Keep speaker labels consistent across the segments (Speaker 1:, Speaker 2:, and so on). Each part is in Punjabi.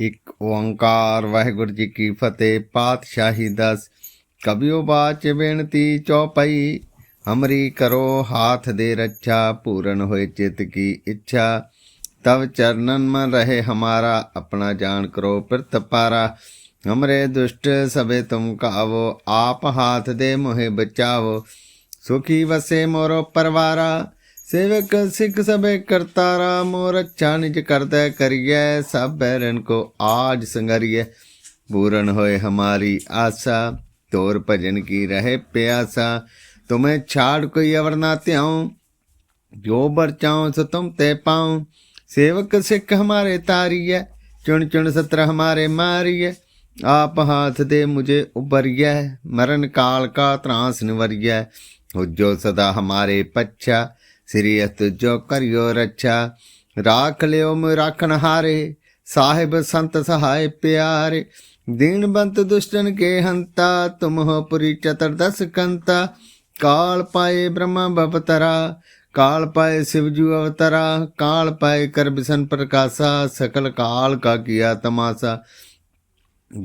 Speaker 1: ਇੱਕ ਓੰਕਾਰ, ਵਾਹਿਗੁਰੂ ਜੀ ਕੀ ਫਤਿਹ, ਪਾਤਸ਼ਾਹੀ ਦਸ। ਕਬਿਓ ਬਾਚ ਬੇਨਤੀ ਚੌਪਈ ਹਮਰੀ ਕਰੋ ਹਾਥ ਦੇ ਰੱਛਾ, ਪੂਰਨ ਹੋਏ ਚਿਤ ਕੀ ਇੱਛਾ। ਤਵ ਚਰਨਨ ਮਨ ਰਹੇ ਹਮਾਰਾ, ਆਪਣਾ ਜਾਣ ਕਰੋ ਪ੍ਰਤ ਪਾਰਾ। ਹਮਰੇ ਦੁਸ਼ਟ ਸਭੇ ਤੁਮ ਕਾਵੋ, ਆਪ ਹਾਥ ਦੇ ਮੋਹਿ ਬਚਾਵੋ। ਸੁਖੀ ਵਸੇ ਮੋਰੋ ਪਰਵਾਰਾ ਸੇਵਕ ਸਿੱਖ ਸਭੇ ਕਰਤਾ ਰਾਮ ਰੱਛਾ ਨਿਜ ਕਰਦਾ ਕਰੀਐ, ਸਭ ਬੈਰਨ ਕੋ ਆਜ ਸੰਗਰੀਐ। ਪੂਰਨ ਹੋਏ ਹਮਾਰੀ ਆਸਾ, ਤੋਰ ਭਜਨ ਕੀ ਰਹੇ ਪਿਆਸਾ। ਤੁਮੇ ਛਾੜ ਕੋਈ ਅਵਰਨਾ ਧਿਆਉ, ਜੋ ਬਰਚਾਉ ਸ ਤੁਮ ਤੇ ਪਾਉ। ਸੇਵਕ ਸਿੱਖ ਹਮਾਰੇ ਤਾਰੀਐ, ਚੁਣ ਚੁਣ ਸਤਰ ਹਮਾਰੇ ਮਾਰੀਐ। ਆਪ ਹਾਥ ਦੇ ਮੁਝੇ ਉਬਰੀਐ ਮਰਨ ਕਾਲ ਕਾ ਤਰਾਸ ਨਿਵਰੀਐ। ਹੋ ਜੋ ਸਦਾ ਹਮਾਰੇ ਪੱਛਾ ਸਿਰਿਅਤ ਜੋ ਕਰਿਓ ਰੱਛਾ, ਰਾਖ ਲਿਓ ਮ ਰਾਖਣ ਹਾਰੇ, ਸਾਹਿਬ ਸੰਤ ਸਹਾਇ ਪਿਆਰੇ। ਦੀਨਬੰਤ ਦੁਸ਼ਟਨ ਕੇ ਹੰਤਾ, ਤੁਮ ਹੋ ਪੁਰੀ ਚਤਰਦਸ ਕੰਤਾ। ਕਾਲ ਪਾਏ ਬ੍ਰਹਮ ਬਪਤਰਾ ਕਾਲ ਪਾਏ ਸ਼ਿਵ ਜੂ ਅਵਤਰਾ, ਕਾਲ ਪਾਏ ਕਰਬਿਸਨ ਪ੍ਰਕਾਸ਼ਾ, ਸਕਲ ਕਾਲ ਕਾ ਕੀਆ ਤਮਾਸਾ।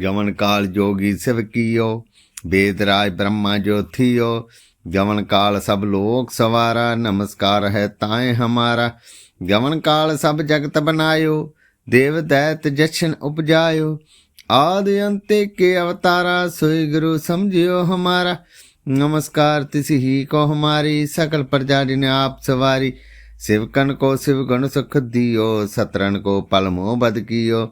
Speaker 1: ਗਮਨ ਕਾਲ ਜੋਗੀ ਸਿਵ ਕੀਓ ਬੇਦ ਰਾਜ ਬ੍ਰਹਮਾ ਜੋ ਥੀਓ ਗਵਨ ਕਾਲ ਸਭ ਲੋਕ ਸਵਾਰਾ, ਨਮਸਕਾਰ ਹੈ ਤਾਏ ਹਮਾਰਾ। ਗਵਨ ਕਾਲ ਸਭ ਜਗਤ ਬਨਾਇਓ, ਦੇਵ ਦੈਤ ਜਸ਼ਨ ਉਪਜਾਇਓ। ਆਦ ਅੰਤੇ ਕੇ ਅਵਤਾਰਾ, ਸੋਈ ਗੁਰੂ ਸਮਝਿਓ ਹਮਾਰਾ। ਨਮਸਕਾਰ ਤਿਸ ਹੀ ਕੋ ਹਮਾਰੀ, ਸਕਲ ਪ੍ਰਜਾ ਜਿਨ ਆਪ ਸਵਾਰੀ। ਸਿਵਕਨ ਕੋ ਸਿਵ ਗੁਣ ਸੁਖ ਦਿਓ ਸਤਰਨ ਕੋ ਪਲ ਮੋਹ ਬਦ ਕੀਓ।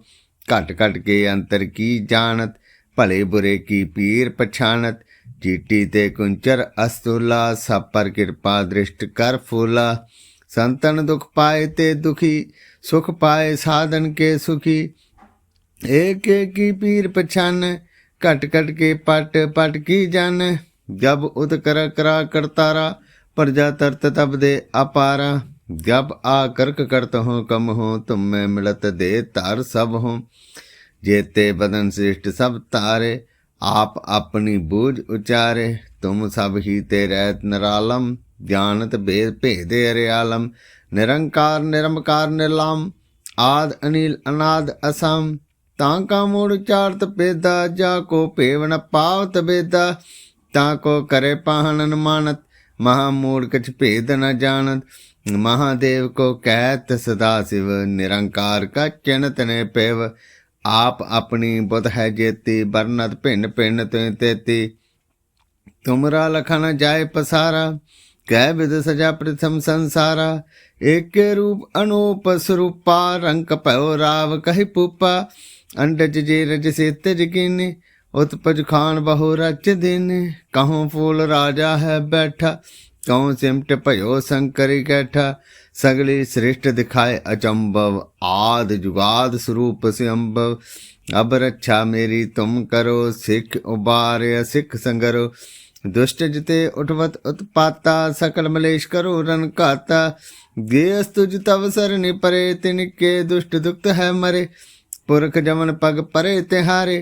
Speaker 1: ਘਟ ਘਟ ਕੇ ਅੰਤਰ ਕੀ ਜਾਣਤ, ਭਲੇ ਬੁਰੇ ਕੀ ਪੀਰ ਪਛਾਨਤ ਜੀਟੀ ਤੇ ਕੁੰਚਰ ਅਸਤੁਲਾ ਸਭ ਪਰ ਕਿਰਪਾ ਦ੍ਰਿਸ਼ਟ ਕਰ ਫੂਲਾ। ਸੰਤਨ ਦੁਖ ਪਾਏ ਤੇ ਦੁਖੀ, ਸੁਖ ਪਾਏ ਸਾਧਨ ਕੇ ਸੁਖੀ। ਏਕ ਏਕੀ ਪੀਰ ਪਛਾਨ, ਘਟ ਘਟ ਕੇ ਪਟ ਪਟ ਕੀ ਜਨ। ਜਬ ਉਤ ਕਰ ਕਰਾ ਕਰਤਾਰਾ, ਪ੍ਰਜਾ ਤਰਤ ਤਬ ਦੇ ਅਪਾਰਾ। ਜਬ ਆ ਕਰਕ ਕਰਤ ਹੋ ਕਮ ਹੋ, ਤੁਮ ਮੈਂ ਮਿਲਤ ਦੇ ਤਾਰ ਸਭ ਹੋ। ਜੇਤੇ ਬਦਨ ਸ੍ਰਿਸ਼ਟ ਸਭ ਤਾਰੇ ਆਪ ਆਪਣੀ ਬੂਝ ਉਚਾਰੇ, ਤੁਮ ਸਭ ਹੀ ਤੇ ਰਹਿਤ ਨਿਰਾਲਮ, ਗਿਆਨਤ ਭੇਦ ਭੇਦੇ ਅਰਿਆਲਮ, ਨਿਰੰਕਾਰ ਨਿਰਮਕਾਰ ਨਿਰਲਾਮ, ਆਦ ਅਨਿਲ ਅਨਾਦ ਅਸਮ, ਤਾਂ ਕਾ ਮੂੜ ਚਾਰਤ ਪੇਦਾ ਜਾ ਕੋ ਭੇਵਨ ਪਾਵਤ ਬੇਦਾ ਤਾਂ ਕੋ ਕਰੇ ਪਾਹਣਨ ਮਾਨਤ, ਮਹਾ ਮੂੜ ਕਛ ਭੇਦ ਨ ਜਾਣਤ, ਮਹਾਦੇਵ ਕੋ ਕਹਿਤ ਸਦਾ ਸਿਵ, ਨਿਰੰਕਾਰ ਕਾ ਚਿੰਤ ਨੇ ਪੇਵ ਆਪ ਆਪਣੀ ਬੁਧ ਹੈ ਜੇਤੀ ਬਰਨਤ ਭਿੰਨ ਭਿੰਨ ਤੇ ਤੇਤੀ ਤੁਮਰਾ ਲਖਨ ਜਾਏ ਪਸਾਰਾ, ਕਹਿ ਵਿਦ ਸਜਾ ਪ੍ਰਥਮ ਸੰਸਾਰਾ। ਏਕੇ ਰੂਪ ਅਨੂਪ ਸਰੂਪਾ ਰੰਕ ਭਇਓ ਰਾਵ ਕਹਿ ਪੂਪਾ। ਅੰਡਜ ਜੇ ਰਜ ਸੇ ਤਜ ਕਿਨੇ, ਉਤਪਜ ਖਾਨ ਬਹੁ ਰਚ ਦਿਨੇ। ਕਹਉ ਫੂਲ ਰਾਜਾ ਹੈ ਬੈਠਾ ਕਹੋ ਸਿਮਟ ਭਇਓ ਸੰਕਰੀ ਕੈਠਾ। सगली श्रेष्ठ दिखाए अचंभव आद जुगाद स्वरूप से अम्भव अब रक्षा मेरी तुम करो सिख उबार सिख संगरो दुष्ट जिते उठवत उत्पाता सकल मलेश करो रन काता गेस तुझ तव सरनि परे तिनके दुष्ट दुक्त है मरे पुरख जमन पग परे तिहारे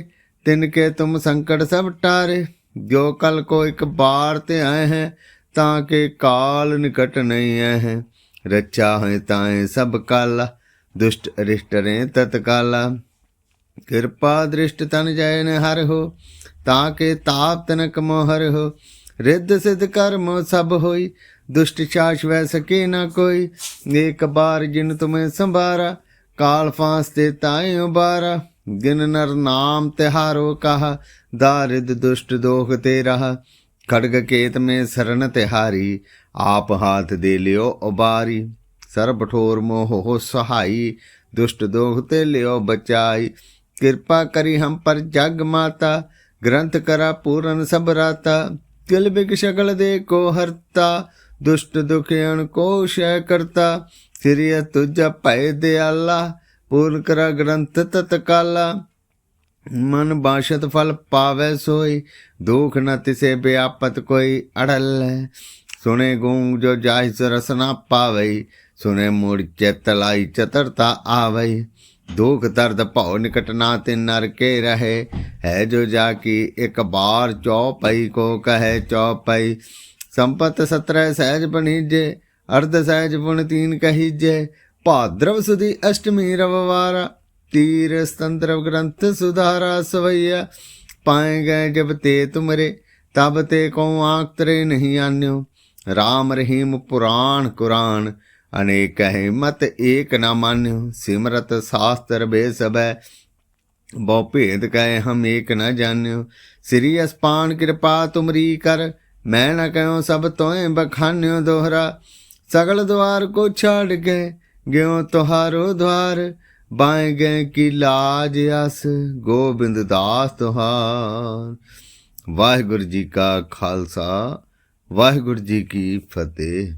Speaker 1: तिनके तुम संकट सब टारे जो कल को एक बार ते आए हैं ताके काल निकट नहीं आए हैं ਰਚਾ ਹੈ ਤਾਏ ਸਭ ਕਾਲਾ, ਦੁਸ਼ਟ ਅਰਿਸ਼ਟ ਰੇ ਤਤਕਾਲਾ। ਕਿਰਪਾ ਦ੍ਰਿਸ਼ਟ ਤਨ ਜੈਨ ਹਰ ਹੋ, ਤਾਂ ਕੇ ਤਾਪ ਤਨਕ ਮੋਹਰ ਹੋ। ਰਿੱਧ ਸਿਧ ਕਰਮ ਸਭ ਹੋਈ, ਦੁਸ਼ਟ ਚਾਸ਼ ਵੈ ਸਕੇ ਨਾ ਕੋਈ। ਇੱਕ ਬਾਰ ਜਿਨ ਤੁਮੇ ਸੰਭਾਰਾ, ਕਾਲ ਫਾਂਸ ਤੇ ਤਾਏ ਉਬਾਰਾ। ਗਿਨ ਨਰ ਨਾਮ ਤਿਹਾਰੋ ਕਹਾ ਦਾਰਿਦ ਦੁਸ਼ਟ ਦੋਖ ਤੇ ਖੜਗ ਕੇਤ ਮੇ ਸਰਨ ਤਿਹਾਰੀ, ਆਪ ਹਾਥ ਦੇ ਲਿਓ ਉਬਾਰੀ। ਸਰਬ ਠੋਰ ਮੋਹ ਹੋ ਸਹਾਈ, ਦੁਸ਼ਟ ਦੋਖ ਤੇ ਲਿਓ ਬਚਾਈ। ਕਿਰਪਾ ਕਰੀ ਹਮ ਪਰ ਜਗ ਮਾਤਾ, ਗ੍ਰੰਥ ਕਰਾ ਪੂਰਨ ਸਭ ਰਾਤਾ। ਕਿਲ ਬਿਕ ਸ਼ਕਲ ਦੇ ਕੋ ਹਰਤਾ, ਦੁਸ਼ਟ ਦੁਖਿਆਣ ਕੋ ਸ਼ੈ ਕਰਤਾ। ਸਿਰਿਆ ਤੁਝ ਭੈ ਦਿਆਲਾ, ਪੂਰਨ ਕਰਾ ਗ੍ਰੰਥ ਤਤਕਾਲਾ। ਮਨ ਬਾਸ਼ਤ ਫਲ ਪਾਵੇ ਸੋਈ, ਦੁਖ ਨ ਤਿਸੇ ਬਿਆਪਤ ਕੋਈ ਅੜਲ। ਸੁਨੇ ਗੂੰਗ ਜੋ ਜਾਹਿਸ ਰਸਨਾ ਪਾਵੇ ਸੁਨੇ ਮੁੜ ਚਿਤ ਲਾਈ ਚਤਰਤਾ ਆਵੇ ਦੁਖ ਦਰਦ ਭਉ ਨਿਕਟ ਨਾ ਤੇ ਨਰ ਕੇ ਰਹੇ, ਹੈ ਜੋ ਜਾ ਕੀ ਇੱਕ ਬਾਰ ਚੌਪਈ ਕੋ ਕਹੇ ਚੌਪਈ। ਸੰਪਤ ਸਤਰ ਸਹਿਜ ਬਣੀਜੇ, ਅਰਧ ਸਹਿਜ ਗੁਣ ਤੀਨ ਕਹੀਜੇ, ਭਾਦਰਵ ਸੁਦੀ ਅਸ਼ਟਮੀ ਰਵਵਾਰਾ। ਤੀਰ ਸਤੰਦਰਵ ਗ੍ਰੰਥ ਸੁਧਾਰਾ ਸਵਈਆ ਪਾਏ ਗਏ ਜਬ ਤੇ ਤੁਮਰੇ, ਤਬ ਤੇ ਕੋ ਆਂਖ ਨਹੀਂ ਆਨਿਓ। RAM ਰਹੀਮ ਪੁਰਾਣ ਕੁਰਾਨ, ਅਨੇਕ ਹੈ ਮਤ ਏਕ ਨਾ ਮਾਨਿਓ। ਸਿਮਰਤ ਸਾਸਤਰ ਬੇਸਬੈ, ਬਹੁ ਭੇਦ ਕਹੇ ਹਮ ਏਕ ਨਾ ਜਾਣਿਓ ਸ੍ਰੀ ਅਸਪਾਨ ਕਿਰਪਾ ਤੁਮਰੀ ਕਰ, ਮੈਂ ਨਾ ਕਹਿਓ ਸਭ ਤੋਏ ਬਖਾਨਿਓ ਦੋਹਰਾ। ਸਗਲ ਦਵਾਰ ਕੋ ਛਾੜ ਗਏ ਗਿਓ ਤੁਹਾਰੋ ਦਵਾਰ ਬਾਏ ਗਏ ਕੀ ਲਾਜ ਅਸ, ਗੋਬਿੰਦ ਦਾਸ ਤੁਹਾਰ। ਵਾਹਿਗੁਰੂ ਜੀ ਕਾ ਖਾਲਸਾ, ਵਾਹਿਗੁਰੂ ਜੀ ਕੀ ਫਤਿਹ।